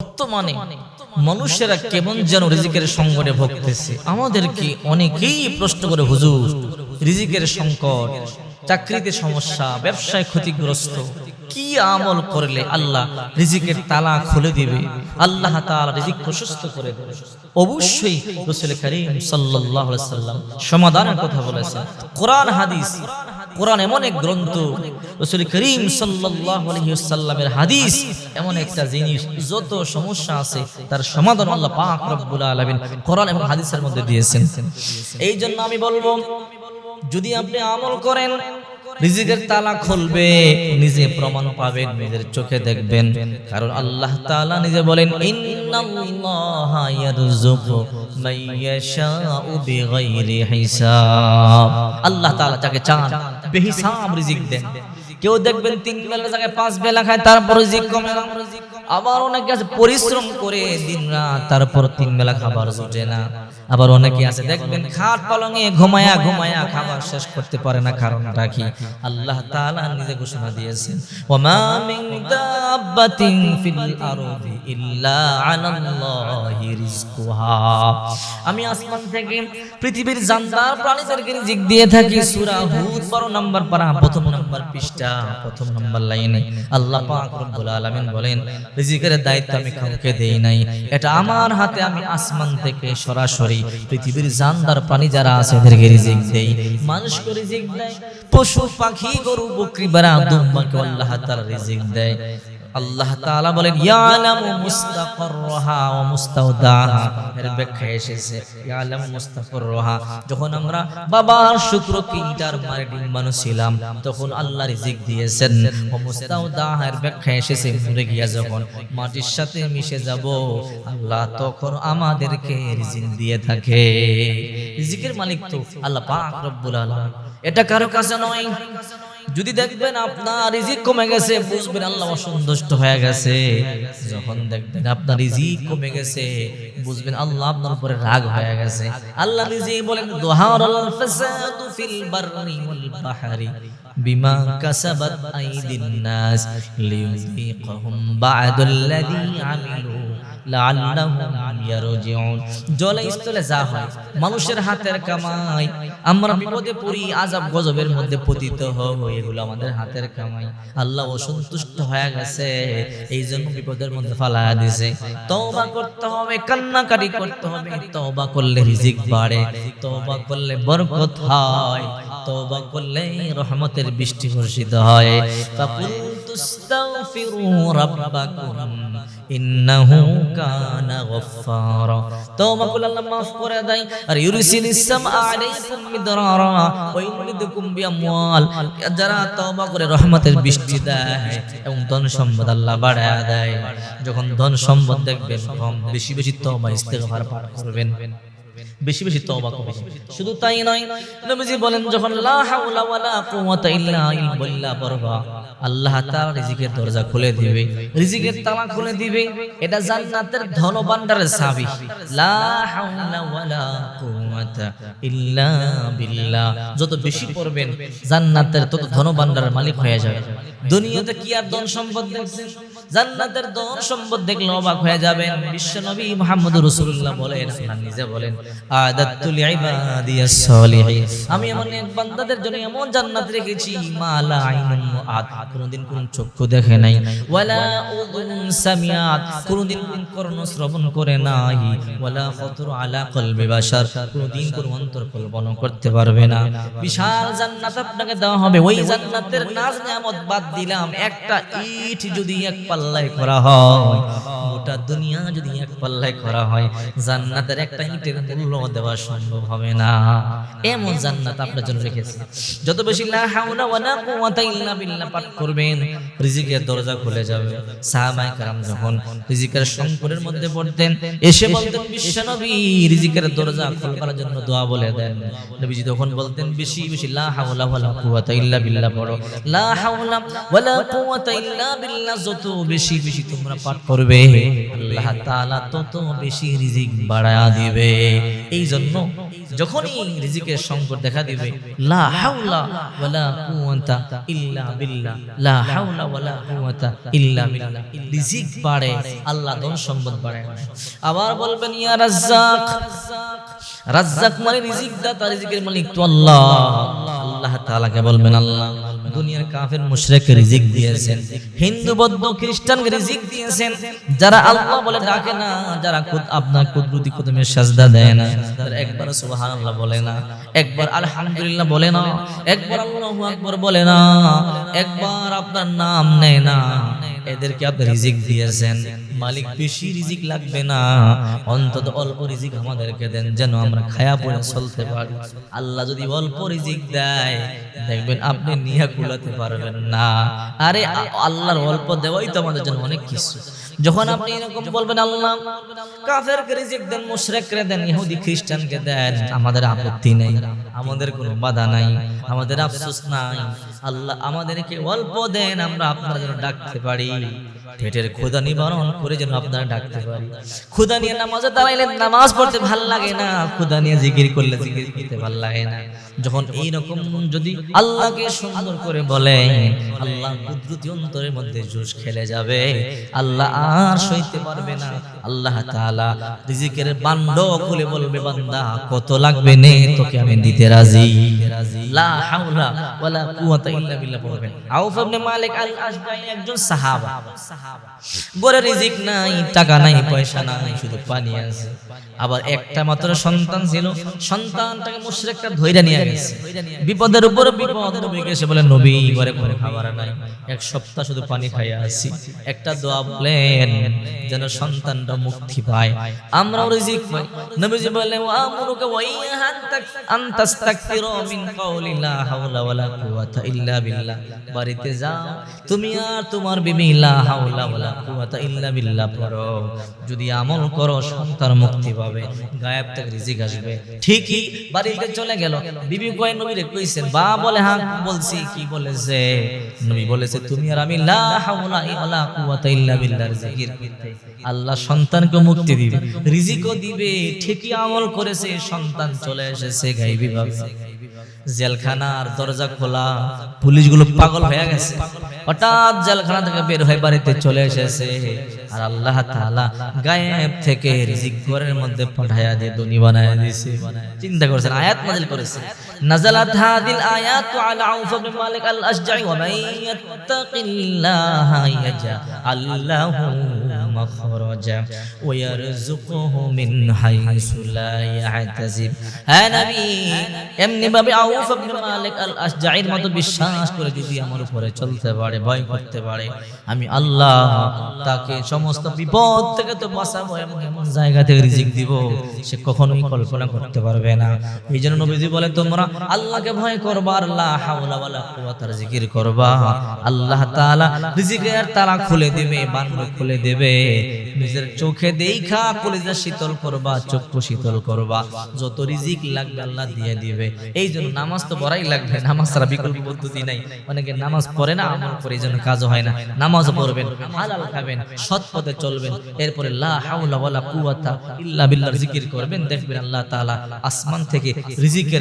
বর্তমানে মানুষেরা কেমন যেন রিজিকের সংকটে ভুগতেছে। আমাদেরকে অনেকেই প্রশ্ন করে হুজুর রিজিকের সংকট চাকরিতে সমস্যা ব্যবসায় ক্ষতিগ্রস্ত কি আমল করলে আল্লাহ রিজিকের তালা খুলে দিবে? আল্লাহ তাআলা রিজিক প্রশস্ত করে দেবে। অবশ্যই রাসূল করিম সাল্লাম সমাধানের কথা বলেছেন। কোরআন, হাদিস, কোরআন এমন এক গ্রন্থ, রসুল করিম ওয়াসাল্লামের হাদিস এমন একটা জিনিস, যত সমস্যা আছে তার সমাধান আল্লাহ পাক রব্বুল আলামিন কোরআন এবং হাদিসের মধ্যে দিয়েছেন। এই জন্য আমি বলব, যদি আপনি আমল করেন রিজিকের তালা খুলবে, নিজে প্রমাণ পাবেন, নিজের চোখে দেখবেন। কারণ আল্লাহ তাআলা নিজে বলেন আল্লাহ তাআলা যাকে চান বেহিসাব রিজিক দেন। কেউ দেখবেন তিন বেলা জায়গায় পাঁচ বেলা খায়, তারপর আবার অনেকে পরিশ্রম করে দিন রাত তারপর তিন বেলা খাবার জুটে না। আবার অনেকে আছে, দেখবেন খাট পালঙে ঘুমায়া ঘুমায়া খাবার শেষ করতে পারে না, কারণটা কি? আল্লাহ তাআলা নিজে ঘোষণা দিয়েছেন ওয়ামা মিন দাব্বাতিন ফিল আরদি ইল্লা আলাল্লাহি রিজকুহা আমি আসমান থেকে পৃথিবীর জানদার প্রাণীদেরকে রিজিক দিয়ে থাকি, সূরা হুদ 12 নম্বর পারা, প্রথম নম্বর পৃষ্ঠা, প্রথম নম্বর লাইনে। আল্লাহ পাক রব্বুল আলামিন বলেন, রিজিকের দায়িত্ব আমি কাউকে দেই নাই, এটা আমার হাতে আমি আসমান থেকে সরাসরি পৃথিবীর জানদার প্রাণী যারা আছে, এদেরকে রিজিক দেই। রিজিক দেয়। পশু, পাখি, গরু, বকরি, বেড়া, দুম্বাকে আল্লাহ তাআলা রিজিক দেয়। আল্লাহ তাআলা বলেন, ইয়ালামু মুস্তাকাররাহা ওয়া মুস্তাওদাহা এর ব্যাখ্যা এসেছে, ইয়ালামু মুস্তাকাররাহা যখন আমরা বাবার শুক্র কিটার মারে ডিম্বাণু ছিলাম তখন আল্লাহ রিজিক দিয়েছেন। ওয়া মুস্তাওদাহা এর ব্যাখ্যা এসেছে, মরে গিয়া যখন মাটির সাথে মিশে যাব, আল্লাহ তখন আমাদেরকে রিজিক দিয়ে থাকে। রিজিকের মালিক তো আল্লাহ পাক রব্বুল আলামিন। এটা কারও কাছে নয়। যদি দেখবেন আপনার রিজিক কমে গেছে, বুঝবেন আল্লাহ অসন্তুষ্ট হয়ে গেছে। যখন দেখবেন আপনার রিজিক কমে গেছে, বুঝবেন আল্লাহ আপনার উপরে রাগ হয়ে গেছে। আল্লাহ নিজেই বলেন, দোহার আল ফাসাদু ফিল বাররি ওয়াল বাহরি বিমা কাসাবাত আইদিন নাস লিয়ুযীকাহুম বা'দাল্লাযী আমিলু মানুষের হাতের কামাই। আমরা বিপদে পড়ি, আযাব গজবের মধ্যে পতিত আমাদের হাতের কামাই। আল্লাহ অসন্তুষ্ট হয়ে গেছে এই জন্য বিপদের মধ্যে ফালায়া দিছে। করতে হবে, কান্নাকাটি করতে হবে, তওবা করলে রিজিক বাড়ে, তওবা করলে বরকত হয়, তওবা করলে রহমতের বৃষ্টি বর্ষিত হয়। ফাকুল তুস্তাগফিরু রাব্বাকুম, ইন্নাহু কানা গফফারা। তওবা করলে আল্লাহ করে দেয়। আর ইউরসিলিস সামা আলাইকুম মিদরারা, ওয়া ইউমিদুকুম যারা তওবা করে রহমতের বৃষ্টি দেয় এবং ধন সম্পদ আল্লাহ বাড়ায় দেয়, যখন ধন সম্পদ দেখবেন কম বেশি বেশি তওবা ইস্তেগফার পাঠ করবেন। বেশি বেশি তওবা করবেন শুধু তাই নয়, নবীজি বলেন, যখন লা হাওলা ওয়ালা কুওয়াতা ইল্লা বিল্লাহ পড়বা, আল্লাহ তাআলা রিজিকের দরজা খুলে দিবে, রিজিকের তালা খুলে দিবে। এটা জান্নাতের ধন চাবি। লা হাওলা ওয়ালা কুওয়াতা ইল্লা বিল্লাহ। যত বেশি পড়বেন, জান্নাতের তত ধন মালিক হয়ে যাবে। দুনিয়াতে কি আর ধন সম্পদ দেখছেন জান্নাতের ধন সম্পদ দেখলে অবাক হয়ে যাবেন। বিশ্ব নবী মুহাম্মদ রাসূলুল্লাহ বলেন, আপনার নিজে বলেন আমি এমন এক বান্দাদের জন্য এমন জান্নাত রেখেছি কোনদিন কোন চক্ষু দেখে নাই। ওয়ালা উযুন সামিয়াত কোনদিন কোন কর্ণ শ্রবণ করে নাই। ওয়ালা আলা কলবি বাশার। কোনদিন কোন অন্তর কল্পনা করতে পারবে না। বিশাল জান্নাত আপনাকে দেওয়া হবে। ওই জান্নাতের নাজ নিয়ামত বাদ দিলাম। একটা ইট যদি এক পাল্লায় করা হয় গোটা দুনিয়া যদি এক পাল্লায় করা হয় জান্নাতের একটা ইটের মূল্য দেওয়া সম্ভব হবে না এমন জান্নাত আপনার জন্য রেখেছে যত বেশি লা হাওলা ওয়ালা কুওয়াতা ইল্লা বিল্লাহ পাঠ করবেন রিজিকের দরজা খুলে যাবে সাহাবায়ে کرام যখন রিজিকের সংকটের মধ্যে পড়তেন এসে বলতেন বিশ্বনবী রিজিকের দরজা খোলার জন্য দোয়া বলে দেন নবীজি তখন বলতেন বেশি বেশি লা হাওলা ওয়ালা কুওয়াতা ইল্লা বিল্লাহ পড়ো লা হাওলা ওয়ালা কুওয়াতা ইল্লা বিল্লাহ যত বেশি বেশি তোমরা পাঠ করবে। আল্লাহ তাআলা তত বেশি রিজিক বাড়ায়া দিবে। এই জন্য যখনই রিজিকের সংকট দেখা দিবে লা হাওলা ওয়ালা কুওয়াতা ইল্লা বিল্লাহ। লা হাওলা ওয়ালা কুওয়াতা ইল্লা বিল্লাহ। রিজিক বাড়ে আল্লাহ ধন সম্পদ বাড়ায় আবার বলবেন ইয়া রাজ্জাক। রাজ্জাক মানে রিজিক দাতা রিজিকের মালিক তো আল্লাহ। আল্লাহ তাআলাকে বলবেন আল্লাহ। দুনিয়ার কাফের মুশরিক রিজিক দিয়েছেন। হিন্দু বৌদ্ধ খ্রিস্টান রিজিক দিয়েছেন। যারা আল্লাহ বলে ডাকে না যারা খুদ আপনার কুদরতি কদমে সাজদা দেয় না। তারা একবার সুবহানাল্লাহ বলে না। একবার আলহামদুলিল্লাহ বলে না। একবার আল্লাহু আকবার বলে না। একবার আপনার নাম নেয় না। এদেরকে আপনি রিজিক দিয়েছেন। মালিক বেশি রিজিক লাগবে না। অন্তত অল্প রিজিক আমাদেরকে দেন, যেন আমরা খায়া পড়ে চলতে পারি। আল্লাহ যদি অল্প রিজিক দেয়, দেখবেন আপনি নিয়ে কুলাতে পারবেন না। আরে, আল্লাহর অল্প দেওয়াই তো আমাদের জন্য অনেক কিছু। যখন আপনি এরকম বলবেন, আল্লাহ, কাফেরকে রিজিক দেন, মুশরিককে দেন, ইহুদি খ্রিস্টানকে দেন, আমাদের আপত্তি নেই। আমাদের কোনো বাধা নাই, আমাদের আফসোস নাই। আল্লাহ আমাদেরকে অল্প দেন, আমরা আপনার জন্য ডাকতে পারি। পেটের ক্ষুধা নিবারণ করে যেন আপনারা ডাকতে পারি। ক্ষুধা নিয়ে নামাজে দাঁড়াইলে নামাজ পড়তে ভালো লাগে না, ক্ষুধা নিয়ে জিকির করলে জিকির করতে ভালো লাগে না। যখন এই রকম যদি আল্লাহকে সুন্দর করে বলে আল্লাহ কুদরতি অন্তরের মধ্যে জোশ খেলে যাবে। আল্লাহ আর সইতে পারবে না। আল্লাহ তাআলা রিজিকের বান্ড খুলে বলবে, বান্দা, কত লাগবে নে, তোকে আমি দিতে রাজি। লা হাওলা ওয়ালা কুওয়াতা ইল্লা বিল্লাহ বলবেন আউফ ইবনে মালিক আল আশজাই একজন সাহাবা। গরে রিজিক নাই, টাকা নাই, পয়সা নাই, শুধু পানি আছে। আবার একটা মাত্র সন্তান ছিল, সন্তানটাকে মুশরিকরা ধইরা নিয়ে গেছে। বিপদের উপর বিপদ নবী এসে বলে, নবী, ঘরে কোনো খাবার নাই। এক সপ্তাহ শুধু পানি খাইয়া আছি একটা দোয়া বলেন, যেন সন্তানটা মুক্তি পায়। আমরাও রিজিক পাই। নবীজি বললেন, ওয়া আমরুকা ওয়া ইয়াহান তাক আনতাস্তাকফিরু মিন লা হাওলা ওয়ালা কুওয়াতা ইল্লা বিল্লাহ। বাড়িতে যাও, তুমি আর তোমার বিবি, লা হাওলা ওয়ালা কুওয়াতা ইল্লা বিল্লাহ পড়ো। যদি আমল করো, সন্তান মুক্তি পাবে, গায়েব থেকে রিজিক আসবে। ঠিকই, বাড়িতে চলে গেল। বিবি কয়, নবীরে কইছেন, বা বলে হ্যাঁ বলছি। কি বলেছে? নবী বলেছে, তুমি আর আমি, লা হাওলা ওয়ালা কুওয়াতা ইল্লা জিকির করতে। আল্লাহ সন্তানকে মুক্তি দিবে, রিজিকও দিবে। ঠিকই আমল করেছে, সন্তান চলে এসেছে গাইবি জেলখানার দরজা খোলা, পুলিশগুলো পাগল হয়ে গেছে। হঠাৎ জেলখানা থেকে বের হয়ে বাড়িতে চলে এসেছে। আর আল্লাহ তাআলা গায়েব থেকে রিজিক ঘরের মধ্যে পাঠায়া দিয়ে দুনি বানায়া দিয়েছে। চিন্তা করেছেন, আয়াত নাজিল করেছে। নাজালাত হাদিল আয়াতু আলা আউফ ইবনে মালিক আল আশজাই ওয়া মান ইয়াত্তাকিল্লাহা মাখরাজা ওয়া ইয়ারযুকুহু মিন হাইসু লা ইয়াহতাসিব হ্যাঁ নবী এমনি ভাবে আউফ ইবনে মালিক আল আশজাইর বিশ্বাস করে যদি আমার উপরে চলতে পারে, ভয় করতে পারে, আমি আল্লাহ তাকে সমস্ত বিপদ থেকে তো বাঁচাবো, এমন এমন জায়গা থেকে রিজিক দিব, সে কখনোই কল্পনা করতে পারবে না। এই জন্য নবীজি বলে তোমরা আল্লাহকে ভয় করবা, আর লা হাওলা ওয়ালা কুওয়াতার জিকির করবা। আল্লাহ তাআলা রিজিকের তালা খুলে দিবে বান্ড খুলে দেবে। নিজের চোখে দেখা, কলিজা শীতল করবা, চক্ষু শীতল করবা। যত রিজিক লাগবে আল্লাহ দিয়ে দিবে। এই জন্য নামাজ তো পড়াই লাগবে, নামাজ ছাড়া বিকল্প পদ্ধতি নাই। অনেকে নামাজ পড়ে না, আমল করে জন্য কাজও হয় না। নামাজও পড়বেন, হালাল খাবেন, সৎ পথে চলবেন। এরপরে লা হাওলা ওয়ালা কুওয়াতা ইল্লা বিল্লাহ, জিকির করবেন, দেখবেন আল্লাহ তাআলা আসমান থেকে রিজিকের